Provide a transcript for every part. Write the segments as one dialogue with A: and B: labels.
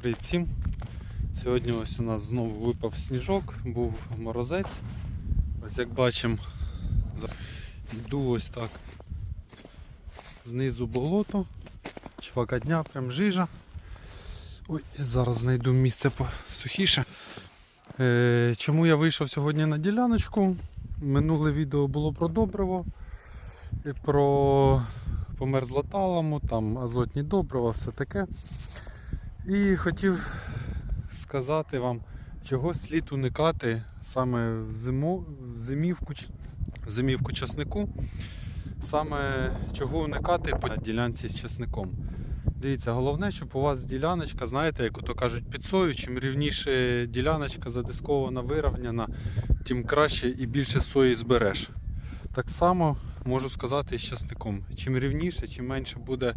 A: Привіт всім! Сьогодні ось у нас знову випав сніжок, був морозець. Ось як бачимо, йду ось так. Знизу болото, чвака дня, прям жижа. Ой, зараз знайду місце сухіше. Е, чому я вийшов сьогодні на діляночку? Минуле відео було про добриво, про померзлоталаму, там азотні добрива, все таке. І хотів сказати вам, чого слід уникати саме в, зимо, в зимівку, в зимівку часнику, саме чого уникати по ділянці з часником. Дивіться, головне, щоб у вас діляночка, знаєте, як ото кажуть, під сою, чим рівніше діляночка задискована, вирівняна, тим краще і більше сої збереш. Так само можу сказати з часником. Чим рівніше, чим менше буде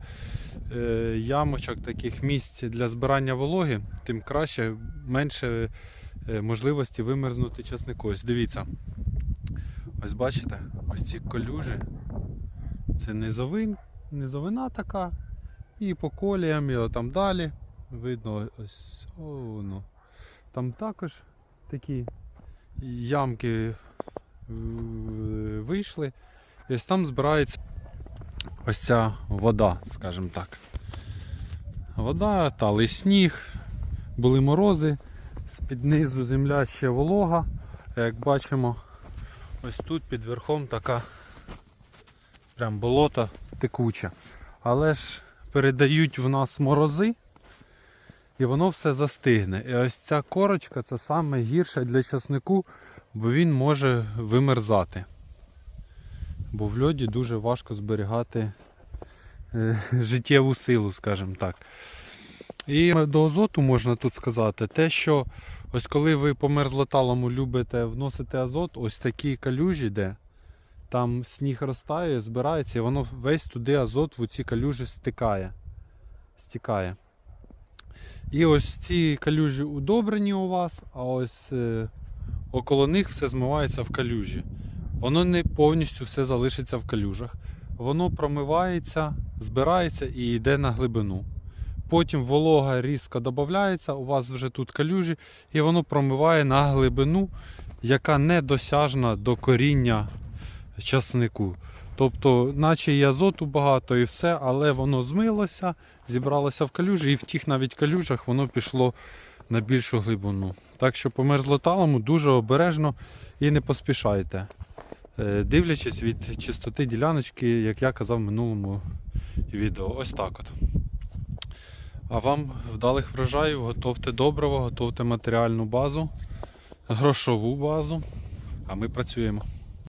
A: е, ямочок, таких місць для збирання вологи, тим краще, менше е, можливості вимерзнути часнику. Ось дивіться. Ось бачите, ось ці колюжі. Це низовин, низовина така. І по коліям, і там далі. Видно, ось о, воно. Там також такі ямки вийшли. І ось там збирається ось ця вода, скажімо так. Вода, талий сніг, були морози, з-під низу земля ще волога. Як бачимо, ось тут під верхом така прям болото текуче. Але ж передають в нас морози, і воно все застигне. І ось ця корочка це саме для часнику, бо він може вимерзати. Бо в льоді дуже важко зберігати е, життєву силу, скажімо так. І до азоту можна тут сказати те, що ось коли ви по мерзлоталому любите вносити азот, ось такі калюжі, де там сніг розтає, збирається, і воно весь туди азот в ці калюжі стикає. стікає. І ось ці калюжі удобрені у вас, а ось е, около них все змивається в калюжі. Воно не повністю все залишиться в калюжах. Воно промивається, збирається і йде на глибину. Потім волога різко додається, у вас вже тут калюжі, і воно промиває на глибину, яка недосяжна до коріння часнику. Тобто, наче і азоту багато, і все, але воно змилося, зібралося в калюжі, і в тих навіть калюжах воно пішло на більшу глибину. Так що по мерзлоталому дуже обережно і не поспішайте. Е, Дивлячись від чистоти діляночки, як я казав в минулому відео. Ось так от. А вам вдалих врожаїв, готовте доброго, готовте матеріальну базу, грошову базу. А ми працюємо.